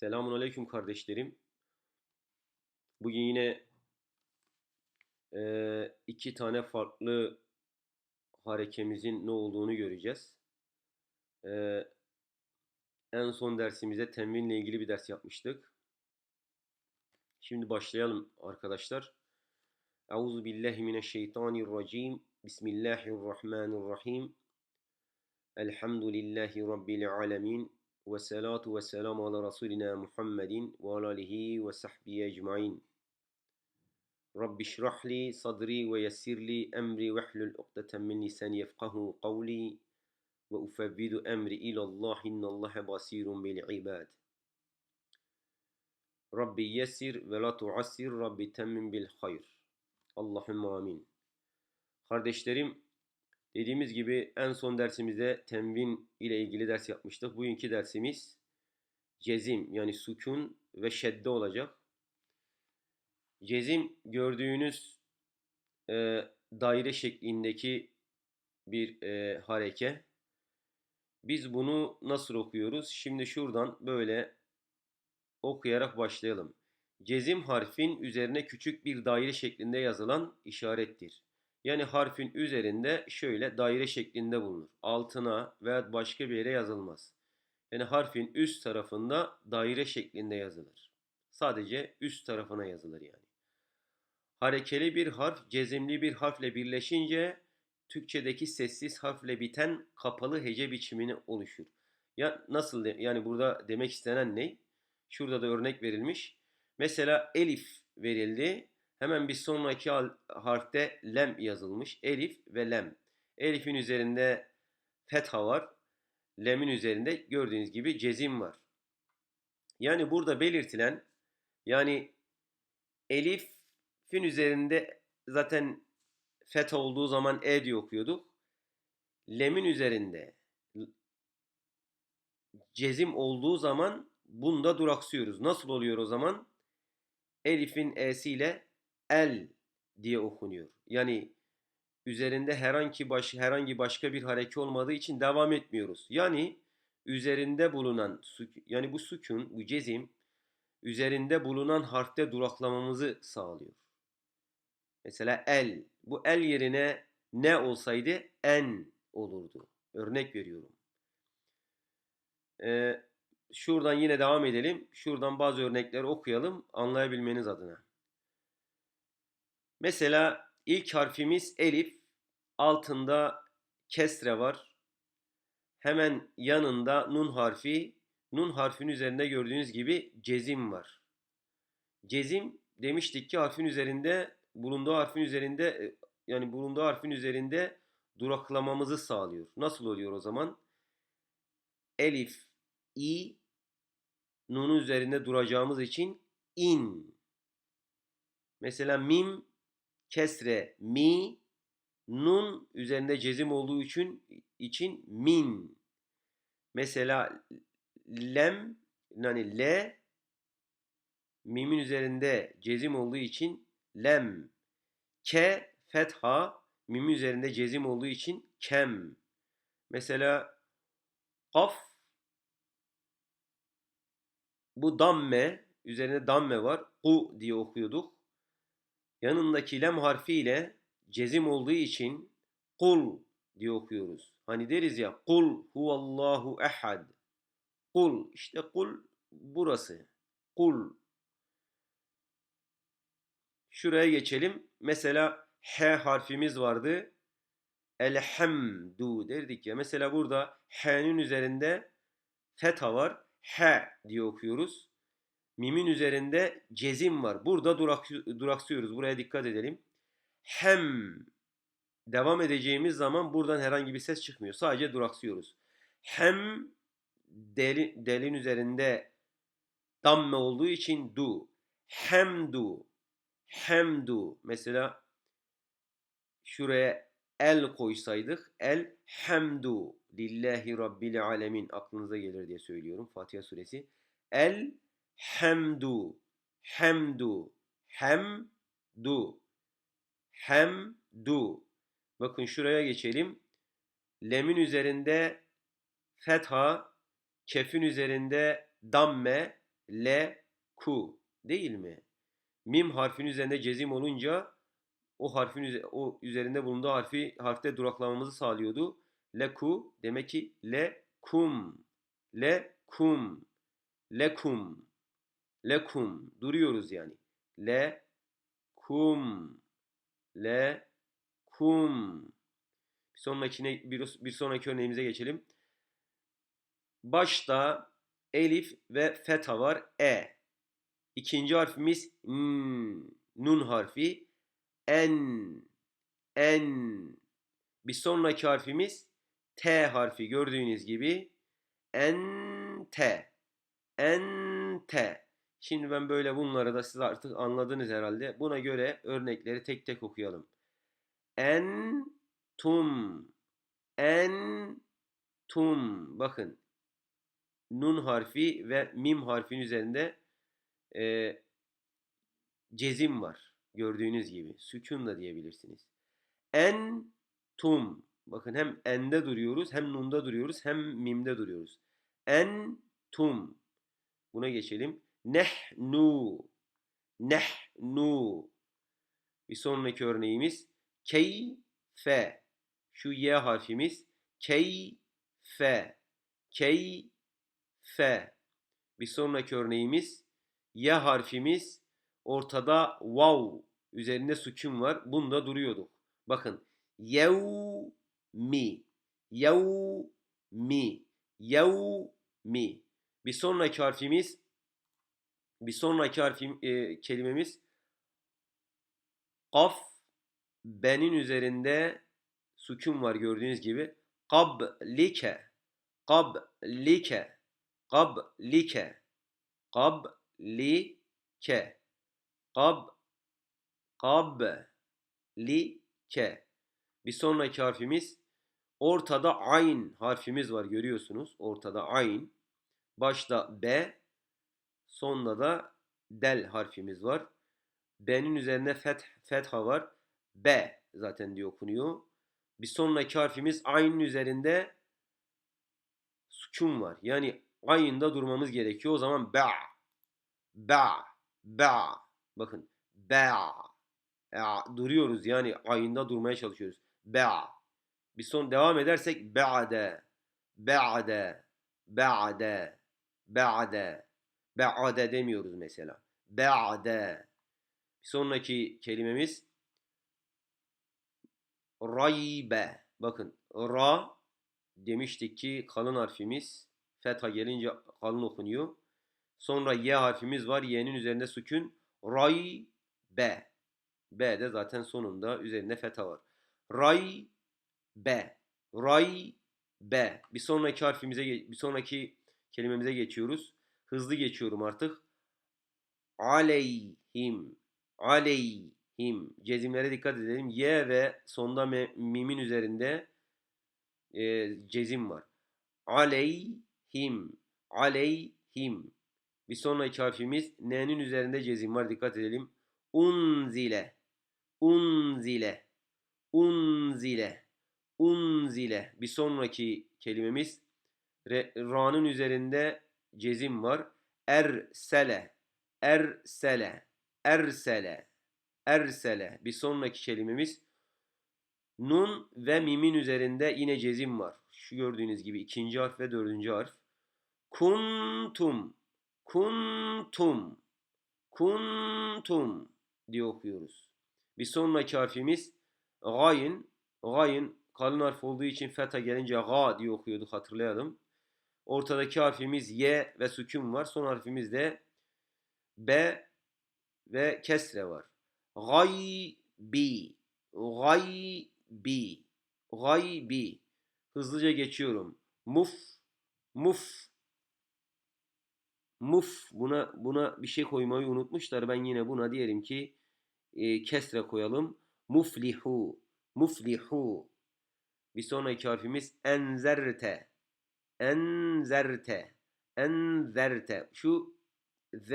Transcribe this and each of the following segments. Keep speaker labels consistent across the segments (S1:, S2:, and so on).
S1: Selamun Aleyküm kardeşlerim. Bugün yine eee, iki tane farklı harekemizin ne olduğunu göreceğiz. Eee, en son dersimizde temrinle ilgili bir ders yapmıştık. Şimdi başlayalım arkadaşlar. Euzu billahi mineşşeytanirracim. Bismillahirrahmanirrahim. Elhamdülillahi rabbil alamin. والصلاة والسلام على رسولنا محمد وعلى آله وصحبه أجمعين. رب اشرح لي صدري ويسر لي أمري واحلل عقدة من لساني يفقه قولي وأفوض أمري إلى الله إن الله بصير بالعباد. رب يسر ولا تعسر رب تمم بالخير. اللهم آمين. Kardeşlerim dediğimiz gibi en son dersimizde tenvin ile ilgili ders yapmıştık. Bugünkü dersimiz cezim yani sükun ve şedde olacak. Cezim gördüğünüz e, daire şeklindeki bir e, hareke. Biz bunu nasıl okuyoruz? Şimdi şuradan böyle okuyarak başlayalım. Cezim harfin üzerine küçük bir daire şeklinde yazılan işarettir. Yani harfin üzerinde şöyle daire şeklinde bulunur. Altına veya başka bir yere yazılmaz. Yani harfin üst tarafında daire şeklinde yazılır. Sadece üst tarafına yazılır yani. Harekeli bir harf cezimli bir harfle birleşince Türkçedeki sessiz harfle biten kapalı hece biçimini oluşur. Ya nasıl de, yani burada demek istenen ne? Şurada da örnek verilmiş. Mesela elif verildi. Hemen bir sonraki harfte lem yazılmış. Elif ve lem. Elif'in üzerinde fetha var. Lem'in üzerinde gördüğünüz gibi cezim var. Yani burada belirtilen yani elif'in üzerinde zaten fetha olduğu zaman e diye okuyorduk. Lem'in üzerinde cezim olduğu zaman bunda duraksıyoruz. Nasıl oluyor o zaman? Elif'in e'siyle el diye okunuyor. Yani üzerinde herhangi baş, herhangi başka bir hareke olmadığı için devam etmiyoruz. Yani üzerinde bulunan yani bu sükun, bu cezim üzerinde bulunan harfte duraklamamızı sağlıyor. Mesela el. Bu el yerine ne olsaydı en olurdu. Örnek veriyorum. Ee, şuradan yine devam edelim. Şuradan bazı örnekleri okuyalım anlayabilmeniz adına. Mesela ilk harfimiz elif. Altında kesre var. Hemen yanında nun harfi. Nun harfin üzerinde gördüğünüz gibi cezim var. Cezim demiştik ki harfin üzerinde bulunduğu harfin üzerinde e, yani bulunduğu harfin üzerinde duraklamamızı sağlıyor. Nasıl oluyor o zaman? Elif, i, nunun üzerinde duracağımız için in. Mesela mim, kesre, mi, nun üzerinde cezim olduğu için için min. Mesela lem yani le mimin üzerinde cezim olduğu için lem. Ke fetha mim üzerinde cezim olduğu için kem. Mesela kaf bu damme üzerinde damme var. Ku diye okuyorduk. Yanındaki lem harfi ile cezim olduğu için kul diye okuyoruz. Hani deriz ya kul huvallahu ehad. Kul işte kul burası. Kul Şuraya geçelim. Mesela H harfimiz vardı. Elhamdu derdik ya. Mesela burada H'nin üzerinde fetha var. H diye okuyoruz. Mimin üzerinde cezim var. Burada durak, duraksıyoruz. Buraya dikkat edelim. Hem devam edeceğimiz zaman buradan herhangi bir ses çıkmıyor. Sadece duraksıyoruz. Hem deli, delin üzerinde damme olduğu için du. Hemdu hemdu mesela şuraya el koysaydık el hemdu lillahi rabbil alemin aklınıza gelir diye söylüyorum Fatiha suresi. El hemdu hemdu hemdu hemdu bakın şuraya geçelim. Lemin üzerinde fetha, kefin üzerinde damme, le, ku değil mi? Mim harfin üzerinde cezim olunca o harfin o üzerinde bulunduğu harfi harfte duraklamamızı sağlıyordu. Leku demek ki le kum. Le kum. Lekum. Lekum. Duruyoruz yani. Le kum. Le kum. Bir sonrakine bir, bir sonraki örneğimize geçelim. Başta elif ve feta var. E. İkinci harfimiz n. Nun harfi. En. En. Bir sonraki harfimiz T harfi gördüğünüz gibi ente. Ente. Şimdi ben böyle bunları da siz artık anladınız herhalde. Buna göre örnekleri tek tek okuyalım. En tum. En tum. Bakın. Nun harfi ve mim harfin üzerinde e, cezim var. Gördüğünüz gibi. Sükun da diyebilirsiniz. En tum. Bakın hem ende duruyoruz, hem nunda duruyoruz, hem mimde duruyoruz. En tum. Buna geçelim. Nehnu. Nehnu. Bir sonraki örneğimiz keyfe. Şu y harfimiz keyfe. Keyfe. Bir sonraki örneğimiz y harfimiz ortada vav üzerinde sükun var. Bunda duruyorduk. Bakın yevmi yevmi yevmi bir sonraki harfimiz bir sonraki harfim e, kelimemiz kaf benin üzerinde sükun var gördüğünüz gibi qablike qablike qablike qablike qab qablike bir sonraki harfimiz ortada ayn harfimiz var görüyorsunuz. Ortada ayn. Başta B, sonda da del harfimiz var. B'nin üzerinde feth, fetha var. B zaten diye okunuyor. Bir sonraki harfimiz aynın üzerinde sükun var. Yani aynında durmamız gerekiyor. O zaman ba, ba, ba. Bakın ba. Ya, duruyoruz yani ayında durmaya çalışıyoruz. Ba. Bir son devam edersek ba'de, ba'de, ba'de, ba'de, ba'de demiyoruz mesela. Ba'de. Bir sonraki kelimemiz raybe. Bakın ra demiştik ki kalın harfimiz fetha gelince kalın okunuyor. Sonra y harfimiz var. Y'nin üzerinde sükun. Ray be. B de zaten sonunda üzerinde fetha var. Ray be. Ray be. Bir sonraki harfimize bir sonraki kelimemize geçiyoruz. Hızlı geçiyorum artık. Aleyhim. Aleyhim. Cezimlere dikkat edelim. Y ve sonda mimin üzerinde e, cezim var. Aleyhim. Aleyhim. Bir sonraki harfimiz N'nin üzerinde cezim var. Dikkat edelim. Unzile. Unzile. Unzile. Unzile. Bir sonraki kelimemiz Ra'nın üzerinde cezim var. Ersele. Ersele. Ersele. Ersele. Bir sonraki kelimemiz Nun ve mimin üzerinde yine cezim var. Şu gördüğünüz gibi ikinci harf ve dördüncü harf. Kuntum. Kuntum. Kuntum diye okuyoruz. Bir sonraki harfimiz gayin. Gayin kalın harf olduğu için feta gelince ga diye okuyorduk hatırlayalım. Ortadaki harfimiz y ve sükun var. Son harfimiz de b ve kesre var. Gaybi. Gaybi. Gaybi. Hızlıca geçiyorum. Muf. Muf. Muf. Buna buna bir şey koymayı unutmuşlar. Ben yine buna diyelim ki e, kesre koyalım. Muflihu. Muflihu. Bir sonraki harfimiz enzerte. Enzerte. Enzerte. Şu z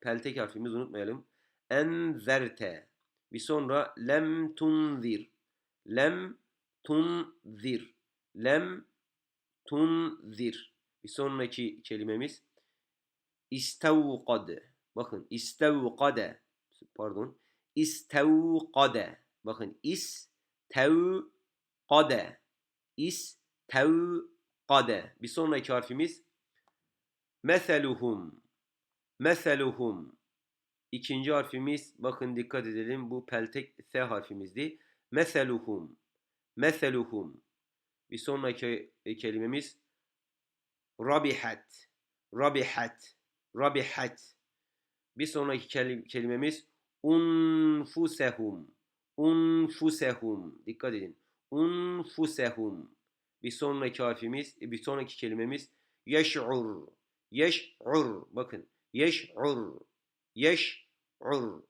S1: peltek harfimizi unutmayalım. Enzerte. Bir sonra lem tunzir. Lem tunzir. Lem tunzir. Bir sonraki kelimemiz İstevkade. Bakın istevkade. Pardon. İstevkade. Bakın istevkade. İstevkade. Bir sonraki harfimiz meseluhum. Meseluhum. İkinci harfimiz bakın dikkat edelim bu peltek S harfimizdi. Meseluhum. Meseluhum. Bir sonraki kelimemiz rabihat. Rabihat. Rabihat. Bir sonraki kelimemiz unfusehum. Unfusehum. Dikkat edin. Unfusehum. Bir sonraki harfimiz, bir sonraki kelimemiz yeş'ur. Yeş'ur. Bakın. Yeş'ur. Yeş'ur.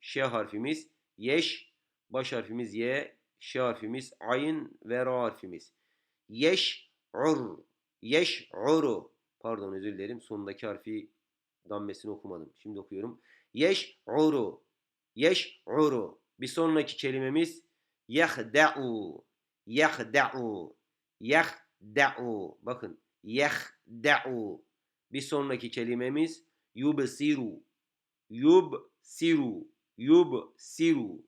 S1: Ş harfimiz. Yeş. Baş harfimiz Y. Ş harfimiz. Ayn ve Ra harfimiz. Yeş'ur. Yeş'uru. Pardon özür dilerim. Sondaki harfi dammesini okumadım. Şimdi okuyorum. Yeş'uru. Yeş'uru. Bir sonraki kelimemiz yehda'u. Yehda'u. Yehda'u. Bakın. Yehda'u. Bir sonraki kelimemiz yubsiru. Yubsiru. Yubsiru.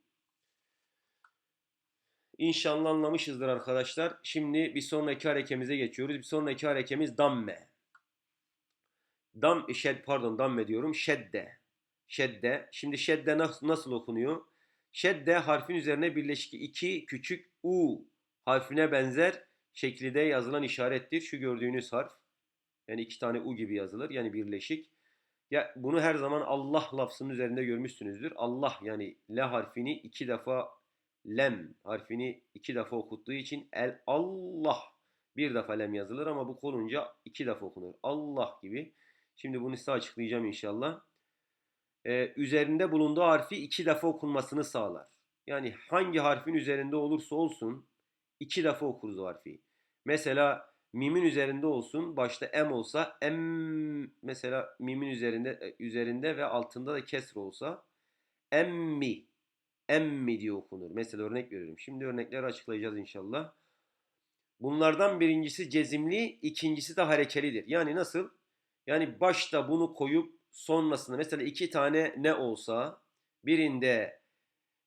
S1: İnşallah anlamışızdır arkadaşlar. Şimdi bir sonraki harekemize geçiyoruz. Bir sonraki harekemiz damme. Dam, şed, pardon damme diyorum. Şedde. Şedde. Şimdi şedde nasıl, nasıl okunuyor? Şedde harfin üzerine birleşik iki küçük u harfine benzer şekilde yazılan işarettir. Şu gördüğünüz harf. Yani iki tane u gibi yazılır. Yani birleşik. Ya bunu her zaman Allah lafzının üzerinde görmüşsünüzdür. Allah yani L harfini iki defa lem harfini iki defa okuttuğu için el Allah bir defa lem yazılır ama bu kolunca iki defa okunur. Allah gibi. Şimdi bunu size açıklayacağım inşallah. Ee, üzerinde bulunduğu harfi iki defa okunmasını sağlar. Yani hangi harfin üzerinde olursa olsun iki defa okuruz o harfi. Mesela mimin üzerinde olsun, başta m olsa m mesela mimin üzerinde üzerinde ve altında da kesr olsa emmi emmi diye okunur. Mesela örnek veriyorum. Şimdi örnekleri açıklayacağız inşallah. Bunlardan birincisi cezimli, ikincisi de harekelidir. Yani nasıl? Yani başta bunu koyup sonrasında mesela iki tane ne olsa birinde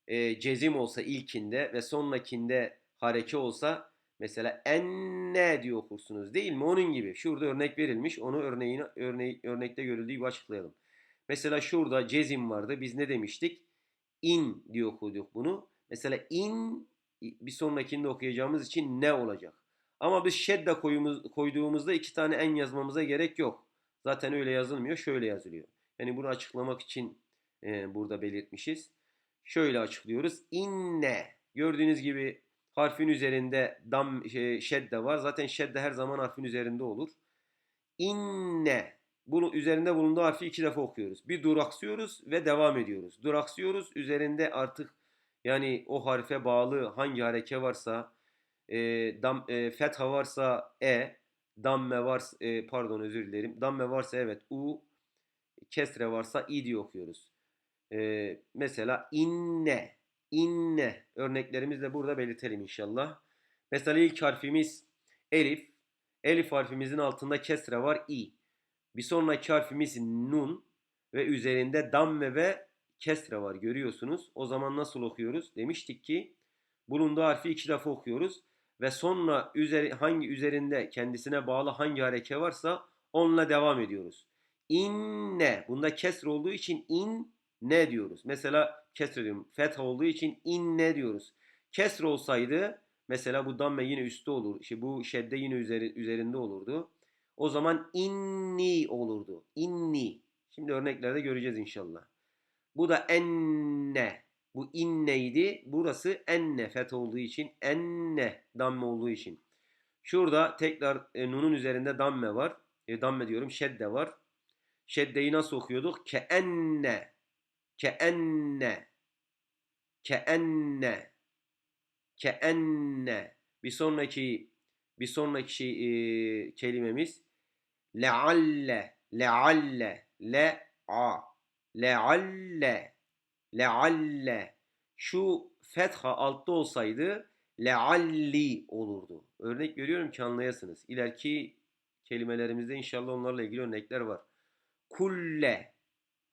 S1: e, cezim olsa ilkinde ve sonrakinde hareke olsa mesela enne diye okursunuz değil mi? Onun gibi. Şurada örnek verilmiş. Onu örneğini örneği, örnekte görüldüğü gibi açıklayalım. Mesela şurada cezim vardı. Biz ne demiştik? in diye okuduk bunu. Mesela in bir sonrakinde okuyacağımız için ne olacak? Ama biz şedde koyduğumuzda iki tane en yazmamıza gerek yok. Zaten öyle yazılmıyor. Şöyle yazılıyor. Yani bunu açıklamak için e, burada belirtmişiz. Şöyle açıklıyoruz. İnne. Gördüğünüz gibi harfin üzerinde dam şey, şedde var. Zaten şedde her zaman harfin üzerinde olur. İnne. Bunu üzerinde bulunduğu harfi iki defa okuyoruz. Bir duraksıyoruz ve devam ediyoruz. Duraksıyoruz. Üzerinde artık yani o harfe bağlı hangi hareke varsa e, dam, e, fetha varsa e, damme varsa e, pardon özür dilerim. Damme varsa evet u, kesre varsa i diye okuyoruz. E, mesela inne, inne örneklerimizle burada belirtelim inşallah. Mesela ilk harfimiz elif. Elif harfimizin altında kesre var i. Bir sonraki harfimiz nun ve üzerinde damme ve kesre var görüyorsunuz. O zaman nasıl okuyoruz? Demiştik ki bulunduğu harfi iki defa okuyoruz ve sonra üzeri, hangi üzerinde kendisine bağlı hangi hareke varsa onunla devam ediyoruz. İnne bunda kesre olduğu için in ne diyoruz. Mesela kesre diyorum. Fetha olduğu için inne diyoruz. Kesre olsaydı mesela bu damme yine üstte olur. İşte bu şedde yine üzeri, üzerinde olurdu. O zaman inni olurdu. İnni. Şimdi örneklerde göreceğiz inşallah. Bu da enne. Bu inneydi. Burası enne fet olduğu için. Enne damme olduğu için. Şurada tekrar e, nunun üzerinde damme var. E, damme diyorum şedde var. Şeddeyi nasıl okuyorduk? Ke enne. Ke enne. Ke enne. Ke enne. Bir sonraki bir sonraki şey, e, kelimemiz lealle lealle le a lealle lealle şu fetha altta olsaydı lealli olurdu. Örnek veriyorum ki anlayasınız. İleriki kelimelerimizde inşallah onlarla ilgili örnekler var. Kulle.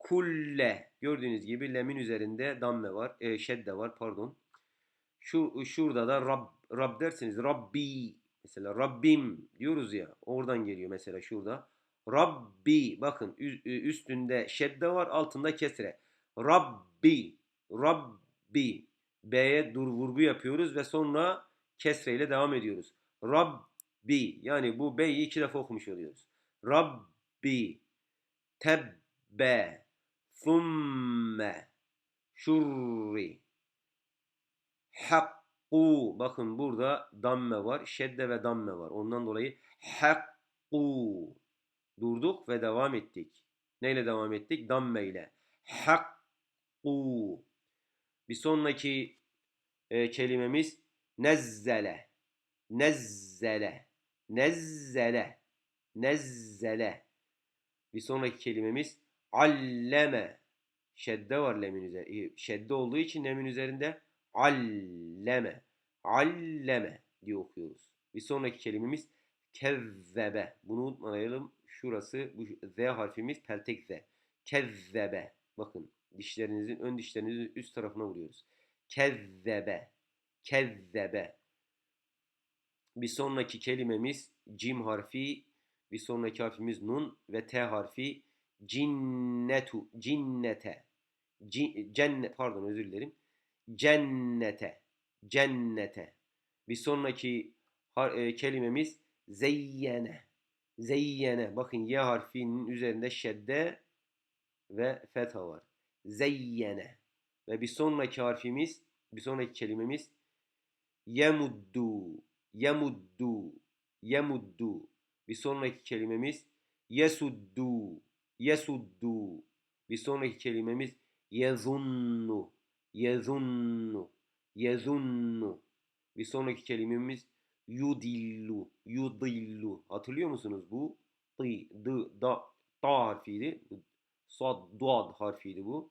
S1: Kulle. Gördüğünüz gibi lemin üzerinde damme var. E, şedde var pardon. Şu şurada da Rab, Rab derseniz Rabbi mesela Rabbim diyoruz ya oradan geliyor mesela şurada. Rabbi bakın üstünde şedde var altında kesre. Rabbi Rabbi B'ye dur vurgu yapıyoruz ve sonra kesre ile devam ediyoruz. Rabbi yani bu B'yi iki defa okumuş oluyoruz. Rabbi tebbe thumme şurri. Hakku. Bakın burada damme var şedde ve damme var. Ondan dolayı hakku. Durduk ve devam ettik. Neyle devam ettik? Damme ile. Hakku. Bir sonraki e, kelimemiz nezzele. Nezzele. Nezzele. Nezzele. Bir sonraki kelimemiz alleme şedde var lemin üzerinde şedde olduğu için lemin üzerinde alleme alleme diye okuyoruz. Bir sonraki kelimemiz kezzebe. Bunu unutmayalım. Şurası bu Z harfimiz peltek Z. Kezzebe. Bakın dişlerinizin ön dişlerinizin üst tarafına vuruyoruz. Kezzebe. Kezzebe. Bir sonraki kelimemiz cim harfi, bir sonraki harfimiz nun ve t harfi cinnetu, cinnete. Cennet, pardon özür dilerim cennete. Cennete. Bir sonraki e, kelimemiz zeyyene. Zeyyene. Bakın Y harfinin üzerinde şedde ve fetha var. Zeyyene. Ve bir sonraki harfimiz, bir sonraki kelimemiz yemuddu. Yemuddu. Yemuddu. Bir sonraki kelimemiz yesuddu. Yesuddu. Bir sonraki kelimemiz yezunnu yezunnu, yezunnu. Bir sonraki kelimemiz yudillu, yudillu. Hatırlıyor musunuz bu? Dı, dı, da, da harfiydi. Sad, duad harfiydi bu.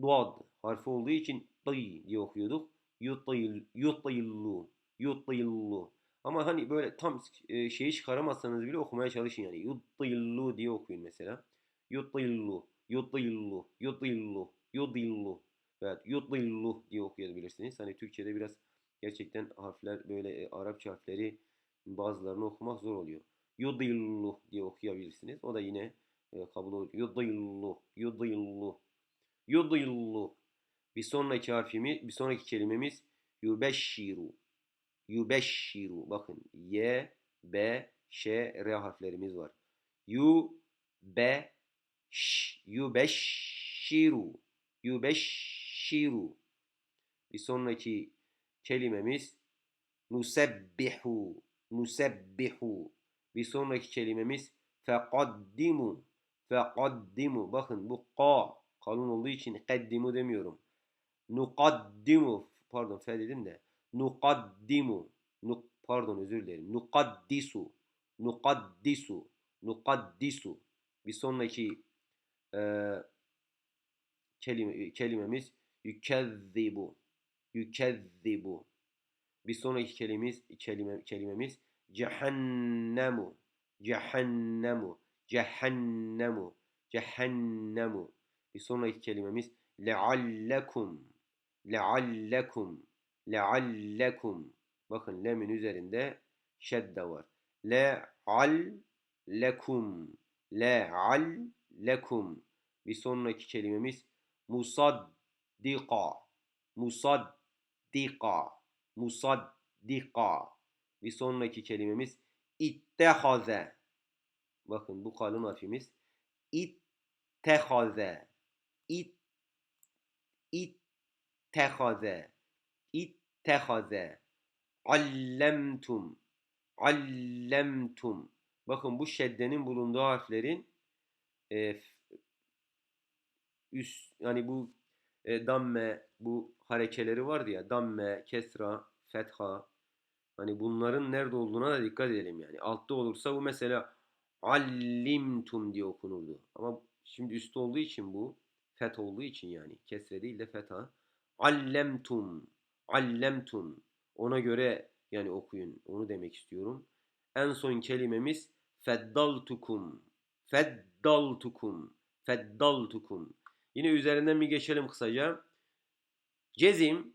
S1: Duad harfi olduğu için dı diye okuyorduk. Yutil, yutillu, yutillu. Ama hani böyle tam e, şeyi çıkaramazsanız bile okumaya çalışın yani. Yutillu diye okuyun mesela. Yutillu, yutillu, yutillu yudillu veya yudillu diye okuyabilirsiniz. Hani Türkçe'de biraz gerçekten harfler böyle e, Arapça harfleri bazılarını okumak zor oluyor. Yudillu diye okuyabilirsiniz. O da yine e, kabul oluyor. Yudillu, yudillu, yudillu. Bir sonraki harfimiz, bir sonraki kelimemiz yubeşşiru. Yubeşşiru. Bakın Y, B, Ş, R harflerimiz var. Yu, B, Ş, yubeşşiru yubeşşiru. Bir sonraki kelimemiz nusebbihu. Nusebbihu. Bir sonraki kelimemiz fekaddimu. Fekaddimu. Bakın bu ka kalın olduğu için kaddimu demiyorum. Nukaddimu. Pardon fe dedim de. Nukaddimu. Nuk, pardon özür dilerim. Nukaddisu. Nukaddisu. Nukaddisu. Bir sonraki e, kelime, kelimemiz yükezzibu. Yükezzibu. Bir sonraki kelimemiz, kelime, kelimemiz cehennemu. Cehennemu. Cehennemu. Cehennemu. Bir sonraki kelimemiz leallekum. Leallekum. Leallekum. Bakın lemin üzerinde şedde var. Leal lekum. Leal lekum. Bir sonraki kelimemiz musaddika musaddika musaddika bir sonraki kelimemiz ittehaze bakın bu kalın harfimiz ittehaze it ittehaze ittehaze allemtum allemtum bakın bu şeddenin bulunduğu harflerin e, üst yani bu e, damme bu harekeleri vardı ya damme, kesra, fetha hani bunların nerede olduğuna da dikkat edelim yani. Altta olursa bu mesela allimtum diye okunurdu. Ama şimdi üstte olduğu için bu fet olduğu için yani kesre değil de fetha. Allemtum, allemtum. Ona göre yani okuyun. Onu demek istiyorum. En son kelimemiz feddaltukum. Fedd feddaltukum. Feddaltukum. Yine üzerinden bir geçelim kısaca. Cezim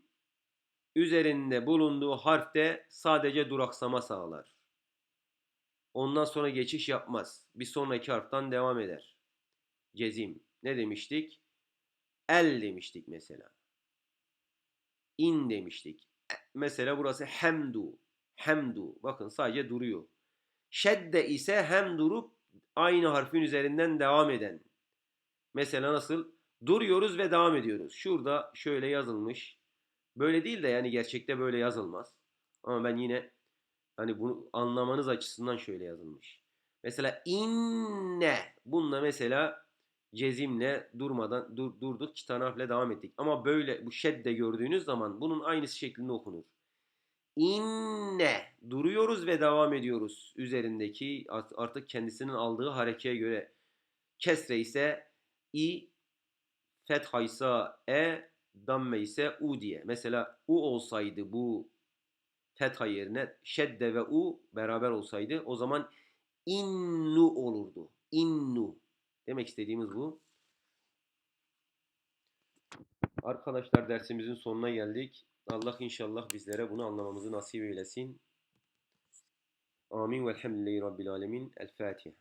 S1: üzerinde bulunduğu harfte sadece duraksama sağlar. Ondan sonra geçiş yapmaz. Bir sonraki harftan devam eder. Cezim. Ne demiştik? El demiştik mesela. İn demiştik. E, Mesela burası hemdu. Hemdu. Bakın sadece duruyor. Şedde ise hem durup aynı harfin üzerinden devam eden. Mesela nasıl? Duruyoruz ve devam ediyoruz. Şurada şöyle yazılmış. Böyle değil de yani gerçekte böyle yazılmaz. Ama ben yine hani bunu anlamanız açısından şöyle yazılmış. Mesela inne. Bununla mesela cezimle durmadan dur, durduk harfle devam ettik. Ama böyle bu şedde gördüğünüz zaman bunun aynısı şeklinde okunur. İnne duruyoruz ve devam ediyoruz üzerindeki art- artık kendisinin aldığı harekeye göre. Kesre ise i, fetha ise e, damme ise u diye. Mesela u olsaydı bu fetha yerine şedde ve u beraber olsaydı o zaman innu olurdu. İnnu. Demek istediğimiz bu. Arkadaşlar dersimizin sonuna geldik. Allah inşallah bizlere bunu anlamamızı nasip eylesin. Amin velhamdülillahi rabbil alemin. El Fatiha.